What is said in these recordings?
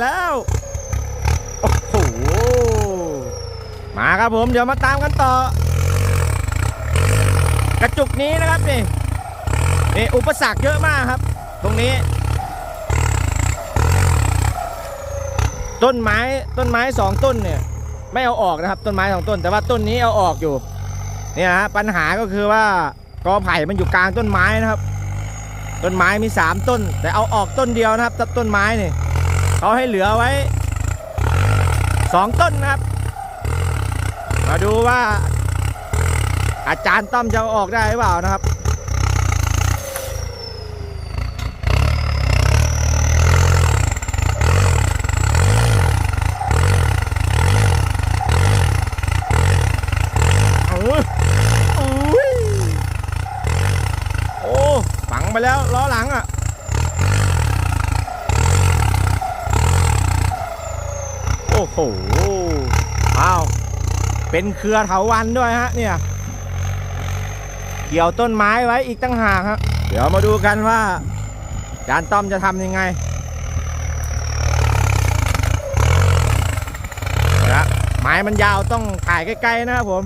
แล้ว โอ้โห มาครับผม เดี๋ยวมาตามกันต่อ กระจุกนี้นะครับนี่นี่อุปสรรคเยอะมากครับ ตรงนี้ ต้นไม้ต้นไม้สองต้นเนี่ย ไม่เอาออกนะครับ ต้นไม้สองต้น แต่ว่าต้นนี้เอาออกอยู่ เนี่ยฮะปัญหาก็คือว่ากอไผ่มันอยู่กลางต้นไม้นะครับ ต้นไม้มีสามต้น แต่เอาออกต้นเดียวนะครับต้นต้นไม้นี่ เขาให้เหลือไว้สองต้นนะครับ มาดูว่า อาจารย์ต้อมจะออกได้หรือเปล่านะครับเอาเว้ยอุ้ยโอ้ฝังไปแล้วล้อหลังอะ โอ้โหอ้าวเป็นเครือเถาวันด้วยฮะเนี่ยเกี่ยวต้นไม้ไว้อีกตั้งหากฮะเดี๋ยวมาดูกันว่าจานต้อมจะทำยังไงนะไม้มันยาวต้องถ่ายใกล้ๆนะครับผม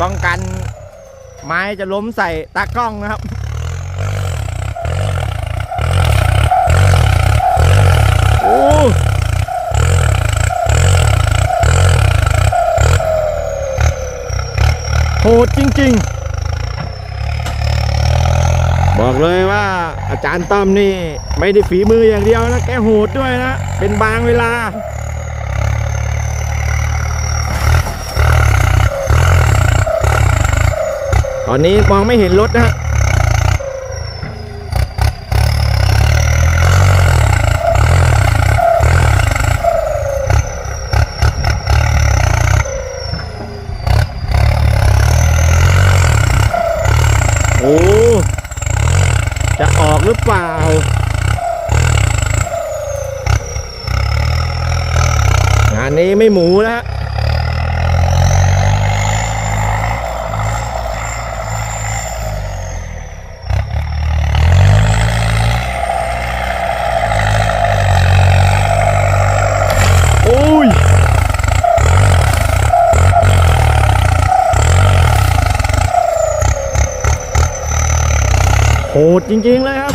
ป้องกันไม้จะล้มใส่ตากล้องนะครับ โอ้ โหดจริงๆ บอกเลยว่าอาจารย์ต้อมนี่ ไม่ได้ฝีมืออย่างเดียวนะ แกโหดด้วยนะ เป็นบางเวลาตอนนี้มองไม่เห็นรถนะฮะ อ้จะออกหรือเปล่า งานนี้ไม่หมูแล้ว โอ้ย โห ดจริงๆเลยครับ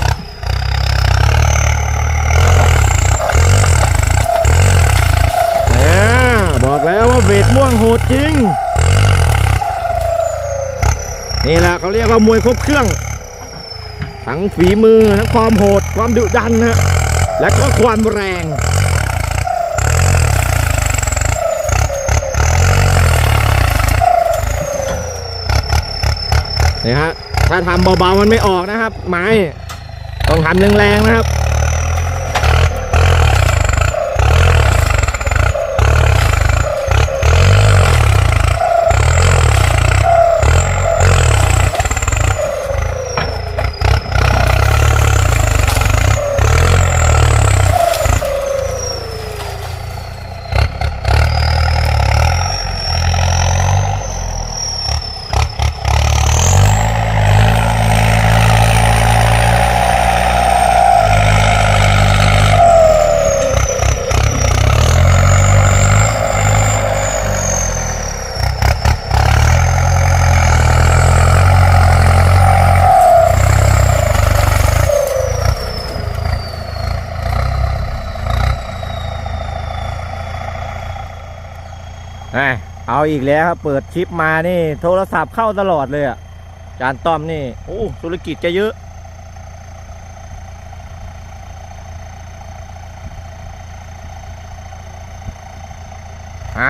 บอกแล้วว่าเวทม่วงโหดจริง นี่แหละเขาเรียกว่ามวยครบเครื่อง ทั้งฝีมือ ทั้งความโหด ความดุดันนะและก็ความแรงนี่ฮะ ถ้าทำเบาๆมันไม่ออกนะครับ ไม้ต้องทำแรงๆนะครับ แหม่เอาอีกแล้วครับ เปิดคลิปมานี่ โทรศัพท์เข้าตลอดเลยอะ จานต้อมนี่ โอ้ ธุรกิจจะเยอะฮะ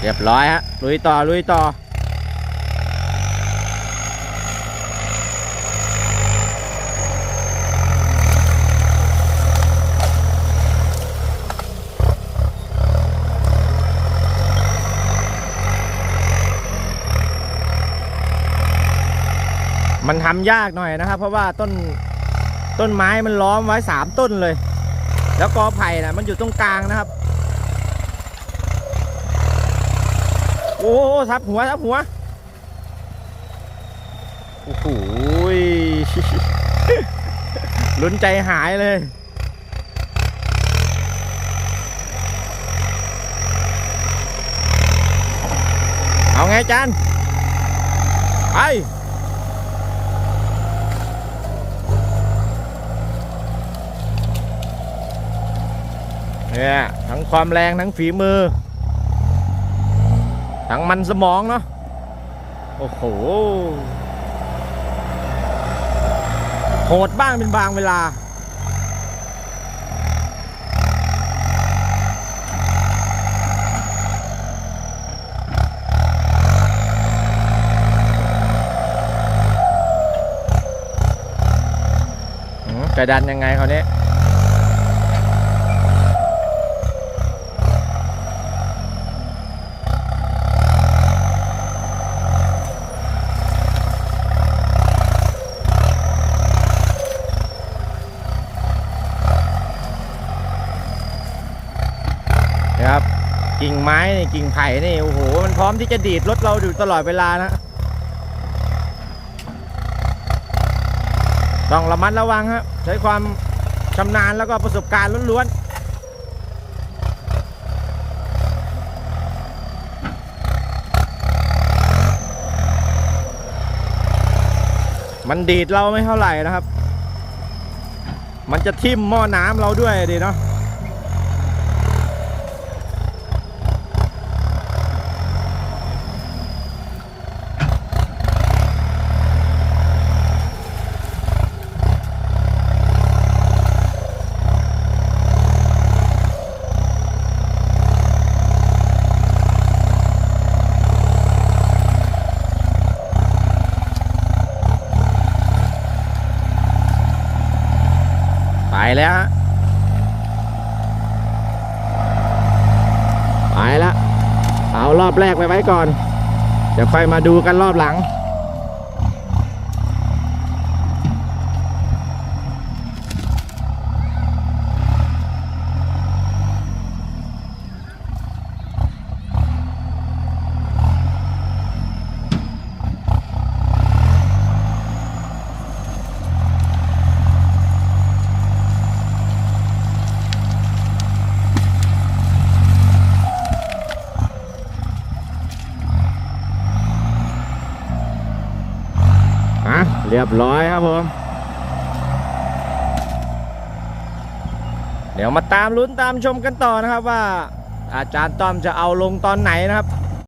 เรียบร้อยฮะ ลุยต่อ ลุยต่อ มันทำยากหน่อยนะครับ เพราะว่าต้นต้นไม้มันล้อมไว้สามต้นเลย แล้วกอไผ่นะมันอยู่ตรงกลางนะครับ โอ้ทับหัวทับหัวโอ้โหลุ้นใจหายเลยเอาไงจานไป เนี่ยทั้งความแรงทั้งฝีมือ ทั้งมันสมองเนาะโอ้โหโหดบ้างเป็นบางเวลาอืมจะดันยังไงเขาวนี้นะครับกิ่ งไม้นี่กิ่งไผ่นี่โอ้โหมันพร้อมที่จะดีดรถเราอยู่ตลอดเวลานะต้องระมัดระวังครับใช้ความชำนาญแล้วก็ประสบการณ์ล้วนๆมันดีดเราไม่เท่าไหร่นะครับ มันจะทิ่มหม้อน้ำเราด้วยดีเนาะ แล้วฮะไปแล้วเอารอบแรกไปไว้ก่อน เดี๋ยวค่อยมาดูกันรอบหลัง อะ เรียบร้อยครับผม เดี๋ยวมาตามลุ้นตามชมกันต่อนะครับว่าอาจารย์ต้อมจะเอาลงตอนไหนนะครับ